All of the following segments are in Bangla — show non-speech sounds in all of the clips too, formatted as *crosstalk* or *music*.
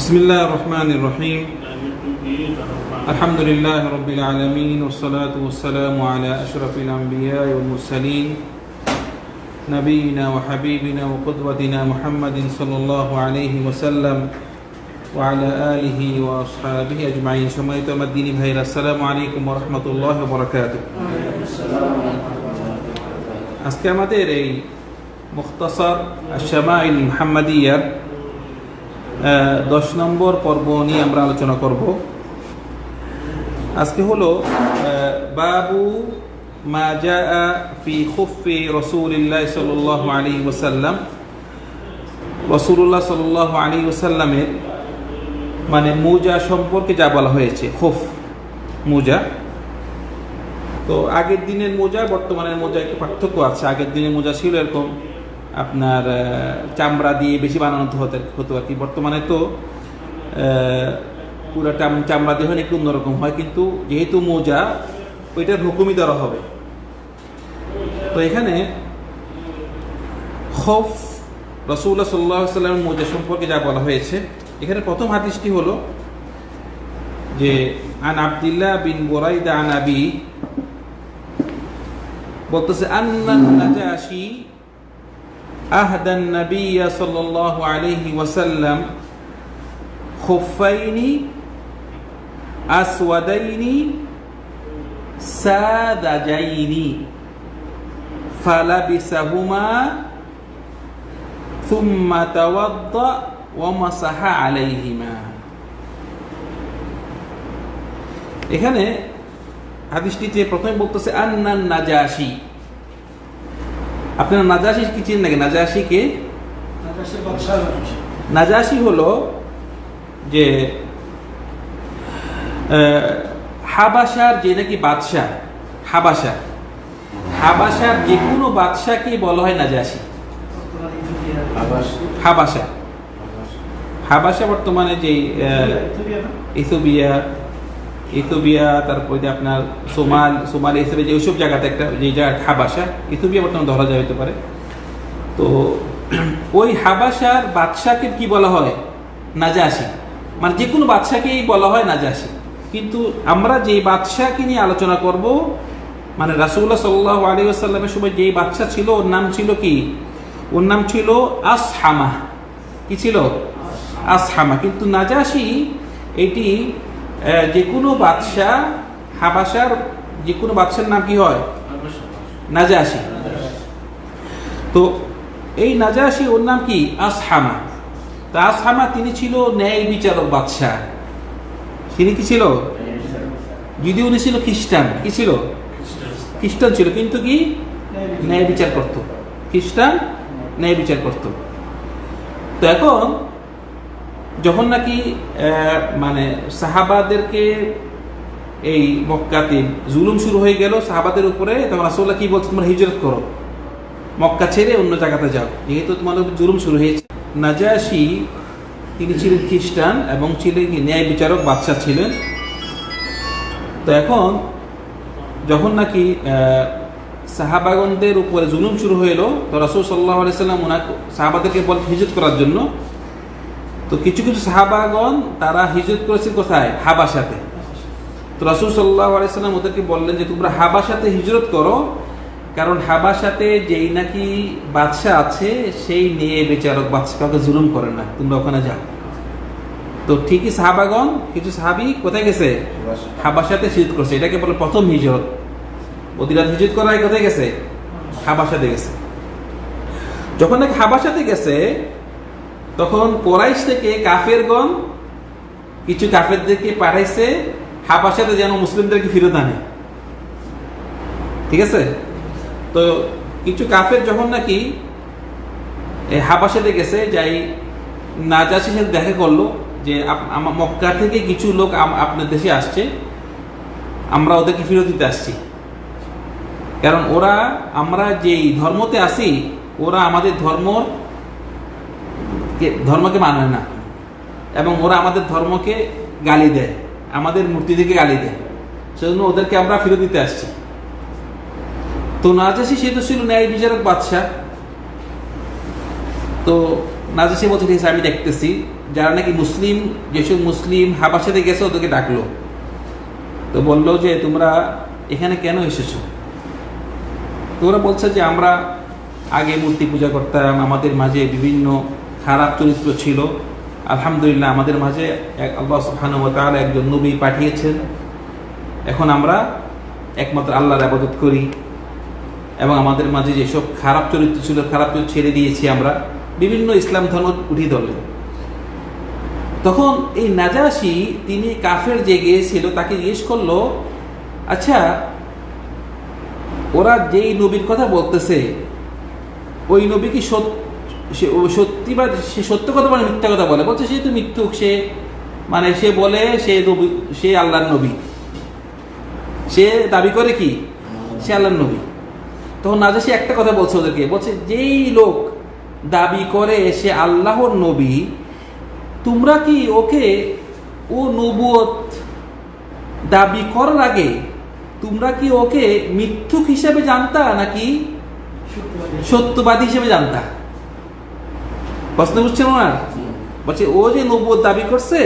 بسم الله الرحمن الرحيم الحمد لله رب العالمين والصلاة والسلام على أشرف الأنبياء والمرسلين نبينا وحبيبنا وقدوتنا محمد صلى الله عليه وسلم وعلى آله وأصحابه أجمعين شميت الدين بهير السلام عليكم ورحمة الله وبركاته আজকে আমাদের এই মুখতাসার শামাইল মুহাম্মাদিয়ার আহ, দশ নম্বর পর্ব নিয়ে আমরা আলোচনা করব। আজকে হলো বাবু মা জাআ ফি খুফি রসুলিল্লাহ সাল্লাল্লাহু আলাইহি ওয়াসাল্লাম। রসুল্লাহ সাল্লাল্লাহু আলাইহি ওয়াসাল্লামের মানে মুজা সম্পর্কে যা বলা হয়েছে, খুফ, মুজা। তো আগের দিনের মোজা, বর্তমানের মোজা একটু পার্থক্য আছে? আগের দিনের মোজা ছিল এরকম আপনার চামড়া দিয়ে বেশি বানানো হতে হতো আর কি। বর্তমানে তো পুরো চামড়া দিয়ে একটু অন্যরকম হয়, কিন্তু যেহেতু মোজা, ওইটার হুকুমই ধরা হবে। তো এখানে খফ রসুল্লাহ সাল্লাহ সাল্লামের মোজা সম্পর্কে যা বলা হয়েছে, এখানে প্রথম হাদিসটি হলো যে, আন আব্দুল্লাহ বিন বোরাইদা আন আবি বলতেছে আন্নান নাজাশি আহদান নবী সাল্লাল্লাহু আলাইহি ওয়াসাল্লাম খুফাইনি আসওয়াদাইনি সাদাজাইনি ফালাবিসাহুমা ثم توضأ ومسح عليهما এখানে হাদিসটিতে প্রথমে বলতেছে আন্নান নাজাশি আপনারা নাজাশি কি চিন নাকি? নাজাশি কে? নাজাশি হলো যে হাবাসার যে নাকি বাদশাহ হাবাসা হাবাসার যে কোনো বাদশাকে বলা হয় নাজাশি হাবাসা হাবাসা বর্তমানে যে ইথোবিয়া ইথোবিয়া তারপর যে আপনার সোমাল সোমাল হিসেবে যে ওইসব জায়গাতে একটা, যে জায়গা হাবাসা ইথোবিয়া বর্তমানে ধরা যায় হতে পারে। তো *clears throat* ওই হাবাসার বাদশাকে কি বলা হয়? নাজাসি। মানে যে কোনো বাদশাকেই বলা হয় নাজাসি। কিন্তু আমরা যে বাদশাকে নিয়ে আলোচনা করব মানে রাসুল্লাহ সাল্লাহ আলী আসাল্লামের সময় যেই বাচ্চা ছিল, ওর নাম ছিল কি? ওর নাম ছিল আসহামা। কি ছিল? আসহামা। কিন্তু নাজাসি, এটি যে কোনো বাদশাহ হাবাসার যে কোনো বাদশার নাম কি হয়? নাজাসি তো এই নাজাসি ওর নাম কি? আসহামা। তা আসহামা তিনি ছিল ন্যায় বিচারক বাদশাহ। তিনি কি ছিল? যদিও উনি ছিল খ্রিস্টান। কি ছিল? খ্রিস্টান ছিল। কিন্তু কি? ন্যায় বিচার করত। খ্রিস্টান ন্যায় বিচার করত। তো এখন যখন নাকি মানে সাহাবাদেরকে এই মক্কাতে জুলুম শুরু হয়ে গেল, সাহাবাদের উপরে, তখন আসল্লাহ কি বলছে, তোমরা হিজরত করো, মক্কা ছেড়ে অন্য জায়গাতে যাও। যেহেতু তোমাদের জুলুম শুরু হয়েছে। নাজাসি, তিনি ছিলেন খ্রিস্টান এবং ছিলেন ন্যায় বিচারক, বাদশাহ ছিলেন। তো এখন, যখন নাকি সাহাবাগনদের উপরে জুলুম শুরু হইল, তো রসুল সাল্লাহ আলাইসাল্লাম ওনাকে সাহাবাদেরকে বল হিজরত করার জন্য। তো কিছু কিছু সাহাবাগন তারা হিজরত করেছে কোথায়? হাবাসাতে। তো রসুল সাল্লাহ আলাইসাল্লাম ওদেরকে বললেন যে তোমরা হাবাসাতে হিজরত করো কারণ হাবাসাতে যেই নাকি বাদশাহ আছে সেই নিয়ে বিচারক বাদশাহ কাউকে জুলুম করে না। তোমরা ওখানে যাও। তো ঠিকই সাহাবাগন কিছু সাহাবি কোথায় গেছে? হাবাসাতে। হিজরত করছে। এটাকে বলে প্রথম হিজরত। অতিরাত হিজরত করায় কোথায় গেছে? হাবাসাতে গেছে। যখন নাকি হাবাসাতে গেছে তখন কোরাইশ থেকে কাফেরগণ কিছু কাফেরদেরকে পাঠাইছে হাবাসাতে যেন মুসলিমদেরকে ফিরত আনে। ঠিক আছে? তো কিছু কাফের যখন নাকি এই হাবাসাতে গেছে, যাই নাজাসির সাথে দেখা করল যে মক্কা থেকে কিছু লোক আপনার দেশে আসছে, আমরা ওদেরকে ফিরত দিতে আসছি। কারণ ওরা, আমরা যেই ধর্মতে আসি ওরা আমাদের ধর্মর ধর্মকে মানে না। এবং ওরা আমাদের ধর্মকে গালি দেয়, আমাদের মূর্তি থেকে গালি দেয়। সেজন্য ওদেরকে আমরা ফিরত দিতে আসছি। তো নাজাসি সে তো ছিল ন্যায় বিচারক বাদশাহ। তো নাজাসি বলছে, ঠিক আমি দেখতেছি। যারা নাকি মুসলিম, যেসব মুসলিম হাবাসাতে গেছে, ওদেরকে ডাকলো। তো বলল যে, তোমরা এখানে কেন এসেছ? তো ওরা বলছে যে, আমরা আগে মূর্তি পূজা করতাম, আমাদের মাঝে বিভিন্ন খারাপ চরিত্র ছিল। আলহামদুলিল্লাহ আমাদের মাঝে এক আল্লাহ ওয়া একজন নবী পাঠিয়েছেন। এখন আমরা একমাত্র আল্লাহর আবাদত করি এবং আমাদের মাঝে যেসব খারাপ চরিত্র ছিল, খারাপ চরিত্র ছেড়ে দিয়েছি আমরা, বিভিন্ন ইসলাম ধর্ম উঠিয়ে ধরলেন। তখন এই নাজাসি তিনি কাফের যে গিয়েছিল তাকে জিজ্ঞেস করল আচ্ছা ওরা যেই নবীর কথা বলতেছে, ওই নবী কি সত- সে- ও সত্যি বা সে সত্য কথা বলে মিথ্যা কথা বলে। বলছে, সে তো মিথ্যুক, সে মানে সে বলে সে সে আল্লাহর নবী। সে দাবি করে কি? সে আল্লাহর নবী। তখন না সে একটা কথা বলছে ওদেরকে। বলছে, যেই লোক দাবি করে সে আল্লাহর নবী, তোমরা কি ওকে ও নবুয়ত দাবি করার আগে তোমরা কি ওকে মিথ্যুক হিসেবে জানতা নাকি সত্যবাদী হিসেবে জানতা? প্রশ্ন বুঝছেন না বলছে ও যে নবুয়ত দাবি করছে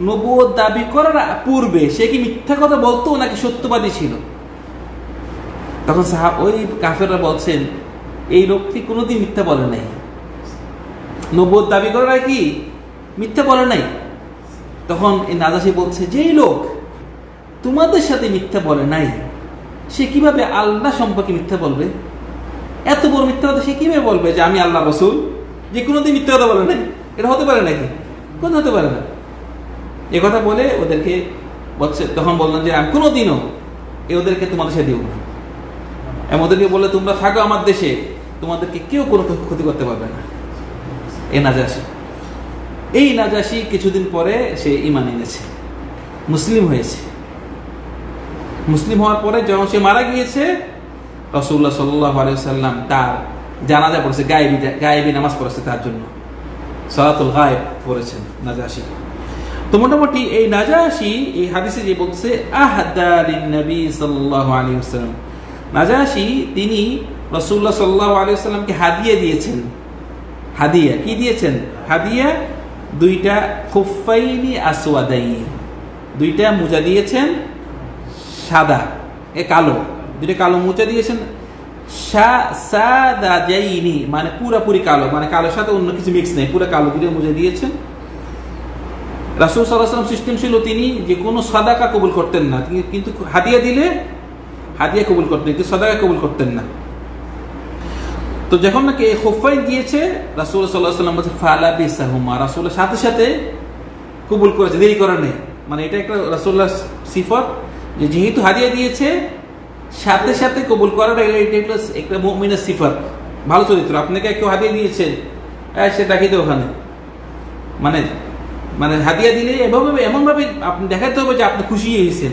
নবুয়ত দাবি করার পূর্বে সে কি মিথ্যা কথা বলতো নাকি সত্যবাদী ছিল? তখন সাহা ওই কাফেররা বলছেন এই লোকটি কোনোদিন মিথ্যা বলে নাই। নবুয়ত দাবি করার কি মিথ্যা বলে নাই? তখন এই নাজাসি বলছে যেই লোক তোমাদের সাথে মিথ্যা বলে নাই সে কীভাবে আল্লাহ সম্পর্কে মিথ্যা বলবে? এত বড় মিথ্যা কথা সে কীভাবে বলবে যে আমি আল্লাহ রসুল? যে কোনোদিন মিথ্যা কথা বলে নাই এটা হতে পারে নাকি? কোন হতে পারে না। এ কথা বলে ওদেরকে বলছে, তখন বললেন যে, আমি কোনোদিনও এ ওদেরকে তোমাদের সাথে দিব না। ওদেরকে বললে, তোমরা থাকো আমার দেশে, তোমাদেরকে কেউ কোনো ক্ষতি করতে পারবে না। এ নাজাসি। এই নাজাসি কিছুদিন পরে সে ইমান এনেছে। মুসলিম হয়েছে। মুসলিম হওয়ার পরে যখন সে মারা গিয়েছে রসুল্লাহ সাল্লাহ সাল্লাম তার জানাজা পড়েছে, গায়েবি গায়েবি নামাজ পড়েছে তার জন্য। সালাতুল গায়েব পড়েছেন নাজাসি। তো মোটামুটি এই নাজাসি এই হাদিসে যে বলছে সাল্লাল্লাহু আলাইহি ওয়াসাল্লাম। নাজাসি তিনি রসুল্লাহ সাল্লাল্লাহু আলাইহি ওয়াসাল্লামকে হাদিয়া দিয়েছেন। হাদিয়া, কি দিয়েছেন? হাদিয়া দুইটা খুফাইনি আসওয়াদাই দুইটা মোজা দিয়েছেন সাদা, এ কালো। দুইটা কালো মোজা দিয়েছেন সাদাজাইনি মানে পুরাপুরি কালো মানে কালোর সাথে অন্য কিছু মিক্স নেই, পুরো কালো দুটো মোজা দিয়েছেন। রাসুল সাল্লাহাম সিস্টেম ছিল তিনি যে কোনো সাদাকা কবুল করতেন না কিন্তু হাদিয়া দিলে হাদিয়া কবুল করতেন, কিন্তু সাদাকা কবুল করতেন না। তো যখন নাকি এই হোফাইন দিয়েছে, রাসুল সাল্লাহ সাল্লাম বলছে, ফালা বিসাহুমা রাসুলের সাথে সাথে কবুল করেছে, দেরি করে নেই। মানে এটা একটা রাসুল্লাহ সিফত যেহেতু হাদিয়া দিয়েছে সাথে সাথে কবুল করাটা এটা এটা একটা মুমিনের সিফত। ভালো চরিত্র। আপনাকে কেউ হাতিয়ে দিয়েছে হ্যাঁ সে ডাকি তো ওখানে। মানে মানে হাতিয়া দিলে এভাবে, এমনভাবে আপনি দেখাতে হবে যে আপনি খুশি হয়েছেন।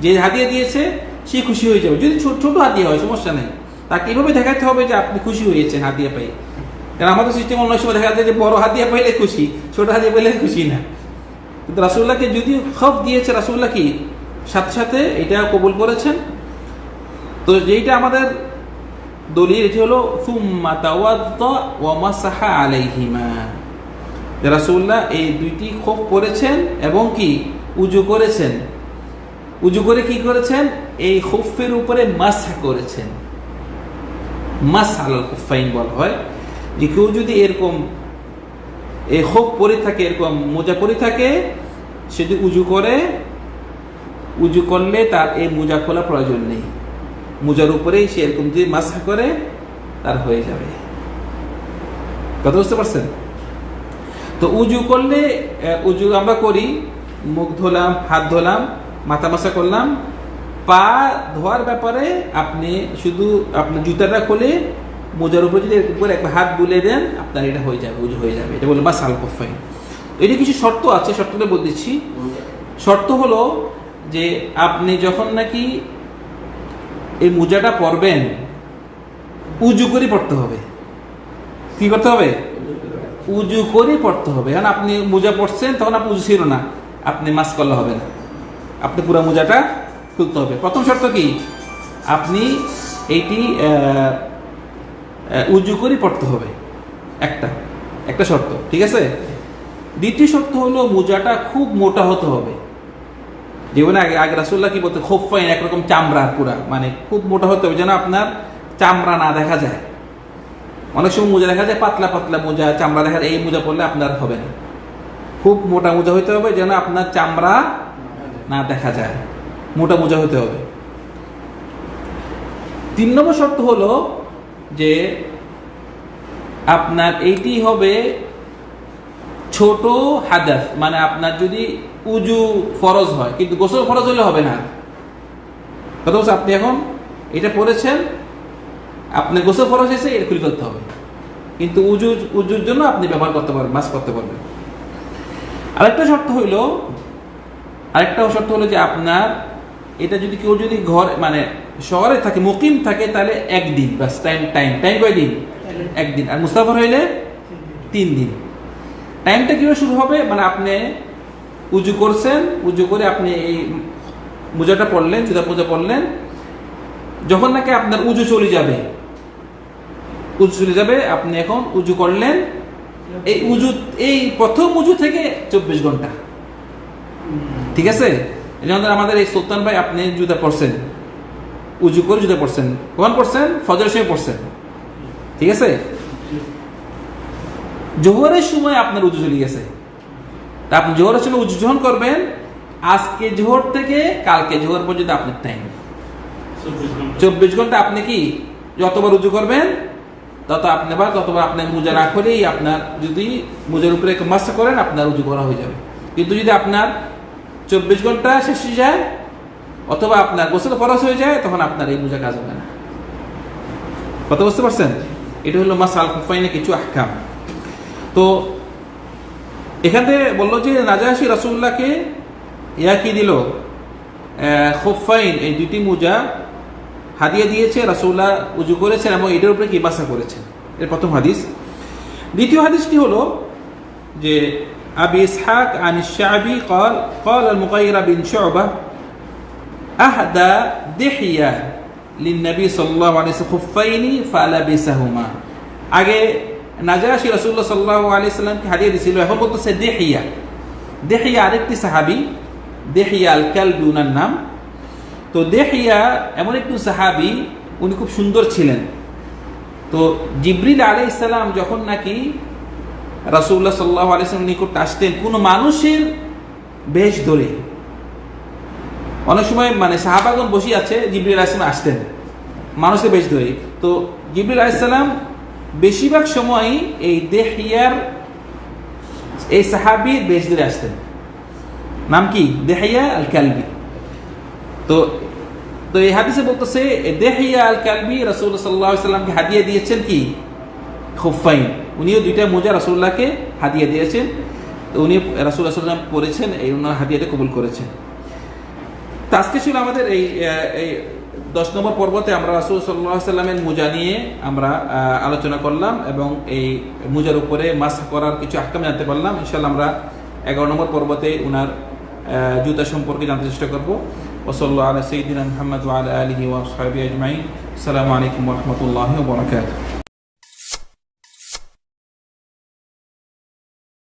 যে হাতিয়া দিয়েছে, সে খুশি হয়ে যাবে। যদি ছোট ছোট হাতিয়া হয়, সমস্যা নেই। তাকে এভাবে দেখাতে হবে যে আপনি খুশি হয়েছেন হাতিয়া পাই। কারণ আমাদের সিস্টেম অন্য সময় দেখা যায় যে বড় হাতিয়া পাইলে খুশি, ছোট হাতিয়া পাইলে খুশি না। কিন্তু রাসুল্লাহকে যদি খব দিয়েছে রাসুল্লাহ কি? সাথে সাথে এটা কবুল করেছেন। তো যেইটা আমাদের দলিল, এটি হলো, সুম্মা তাওয়াদ্দা ওয়া মাসাহা আলাইহিমা। যে রাসূলুল্লাহ এই দুইটি খোপ করেছেন এবং কি? উজু করেছেন। উজু করে কি করেছেন? এই খুফের উপরে মাসা করেছেন। মাস আলাল খুফাইন বলা হয়। যে কেউ যদি এরকম এই খোপ পরে থাকে, এরকম মোজা পরে থাকে, সে যদি উজু করে, উজু করলে তার এই মোজা খোলা প্রয়োজন নেই। মোজার উপরেই সে এরকম যদি মাসা করে, তার হয়ে যাবে। কথা বুঝতে পারছেন? তো উজু করলে উজু আমরা করি, মুখ ধোলাম, হাত ধোলাম, মাথা মাসা করলাম, পা ধোয়ার ব্যাপারে আপনি শুধু আপনি জুতাটা খুলে মোজার উপরে যদি করে একবার হাত বুলে দেন, আপনার এটা হয়ে যাবে, উজু হয়ে যাবে। এটা বলে বা সাল কফাই এটা কিছু শর্ত আছে শর্তটা বলে দিচ্ছি। শর্ত হলো যে আপনি যখন নাকি এই মোজাটা পরবেন, উজু করে পড়তে হবে। কি করতে হবে? উজু করে পড়তে হবে। কারণ আপনি মোজা পড়ছেন তখন আপনি উজু ছিল না। আপনি মাস করলে হবে না। আপনি পুরো মোজাটা খুলতে হবে। প্রথম শর্ত কি? আপনি এইটি উজু করে পড়তে হবে। একটা একটা শর্ত, ঠিক আছে? দ্বিতীয় শর্ত হলো মোজাটা খুব মোটা হতে হবে। যেমন আগে আগে রাসুল্লাহ কি বলতে খুব ফাইন একরকম চামড়ার পুরা। মানে খুব মোটা হতে হবে যেন আপনার চামড়া না দেখা যায়। অনেক সময় মোজা দেখা যায়, পাতলা পাতলা মোজা, চামড়া দেখা যায়, এই মোজা পরলে আপনার হবে না। খুব মোটা মোজা হতে হবে যেন আপনার চামড়া না দেখা যায়। মোটা মোজা হতে হবে। তিন নম্বর শর্ত হলো যে আপনার এইটি হবে ছোট হাদাস মানে আপনার যদি উজু ফরজ হয় কিন্তু গোসল ফরজ হলে হবে না। কথা বলছে আপনি এখন এটা পড়েছেন আপনি গোসল ফরজ হয়েছে এটা খুলে করতে হবে। কিন্তু উজু উজুর জন্য আপনি ব্যবহার করতে পারবেন মাস করতে পারবেন। আরেকটা শর্ত হইল আরেকটা শর্ত হলো যে আপনার এটা যদি কেউ যদি ঘর মানে শহরে থাকে মুকিম থাকে তাহলে একদিন বাস টাইম টাইম টাইম কয় দিন একদিন। আর মুস্তাফর হইলে তিন দিন। টাইমটা কীভাবে শুরু হবে? মানে আপনি উজু করছেন, উজু করে আপনি এই মোজাটা পড়লেন, জুতা পূজা পড়লেন। যখন নাকি আপনার উজু চলে যাবে, উজু চলে যাবে, আপনি এখন উজু করলেন। এই উজু, এই প্রথম উজু থেকে চব্বিশ ঘণ্টা। ঠিক আছে? যেমন আমাদের এই সুলতান ভাই আপনি জুতা পড়ছেন উজু করে জুতা পড়ছেন কখন পড়ছেন ফজরের সময় পড়ছেন ঠিক আছে? জোহরের সময় আপনার উজু চলে গেছে। তা আপনি জোহরের সময় উজু যখন করবেন আজকে জোহর থেকে কালকে জোহর পর্যন্ত আপনার টাইম চব্বিশ ঘণ্টা। আপনি কি? যতবার উজু করবেন তত আপনি বা ততবার আপনার মোজা না করেই আপনার যদি মোজার উপরে মাস্টা করেন আপনার উজু করা হয়ে যাবে। কিন্তু যদি আপনার চব্বিশ ঘণ্টা শেষ হয়ে যায় অথবা আপনার গোসল ফরস হয়ে যায় তখন আপনার এই মোজা কাজ হবে না। কথা বুঝতে পারছেন? এটা হলো মাসাল কুফাইনে কিছু আহকাম। তো এখানে বললো যে নাজাহাসি রাসুল্লাহকে ইয়া কি দিল খোফাইন এই দুটি মোজা হাদিয়া দিয়েছে রাসুল্লাহ উজু করেছেন এবং এটার উপরে কি বাসা করেছেন এর প্রথম হাদিস দ্বিতীয় হাদিসটি হলো যে أبي إسحاق عن الشعبي قال قال المغيرة بن شعبة أهدى دحية للنبي صلى الله عليه وسلم خفين فلبسهما আগে নাজাশি রাসূলুল্লাহ সাল্লাল্লাহু আলাইহি সাল্লামকে হাদিয়া দিছিল। এখন বলতেছে দেহিয়া। দেহিয়া আরেকটি সাহাবী, দেহিয়া আল কালবি উনার নাম। তো দেহিয়া এমন একটু সাহাবি, উনি খুব সুন্দর ছিলেন। তো জিবরিল আলাইহিস সালাম যখন নাকি রাসুল্লাহ সাল্লাহ আলিয়াল্লাম নিকট আসতেন, কোনো মানুষের বেশ ধরে। অনেক সময় মানে সাহাবাগন বসে আছে, জিবরিল আলাইসলাম আসতেন। মানুষের বেশ ধরে। তো জিবরিল আলাইসাল্লাম বেশিরভাগ সময়ই এই দেহিয়ার এই সাহাবির বেশ আসতেন। নাম কি? দেহিয়া আল কালবি তো তো এই হাদিসে বলতেছে দেহিয়া আল কালবি রাসুল্লাহ সাল্লাহ সাল্লামকে হাদিয়ে দিয়েছেন কি? খুফাইন। উনিও দুইটা মোজা রাসুল্লাহকে হাদিয়া দিয়েছেন। তো উনি রাসুল্লাহ সাল্লাম পড়েছেন, এই ওনার হাদিয়াটা কবুল করেছেন। তো আজকে ছিল আমাদের এই দশ নম্বর পর্বতে আমরা রাসুল সাল্লাহ সাল্লামের মোজা নিয়ে আমরা আলোচনা করলাম এবং এই মোজার উপরে মাস করার কিছু আহকাম জানতে পারলাম। ইনশাল্লাহ আমরা এগারো নম্বর পর্বতে ওনার জুতা সম্পর্কে জানতে চেষ্টা করব। ওসল্লা আল সঈদিন মোহাম্মদ আলা আলহি ওয়াসাবি আজমাইন। আসসালামু আলাইকুম রহমতুল্লাহ বরকাত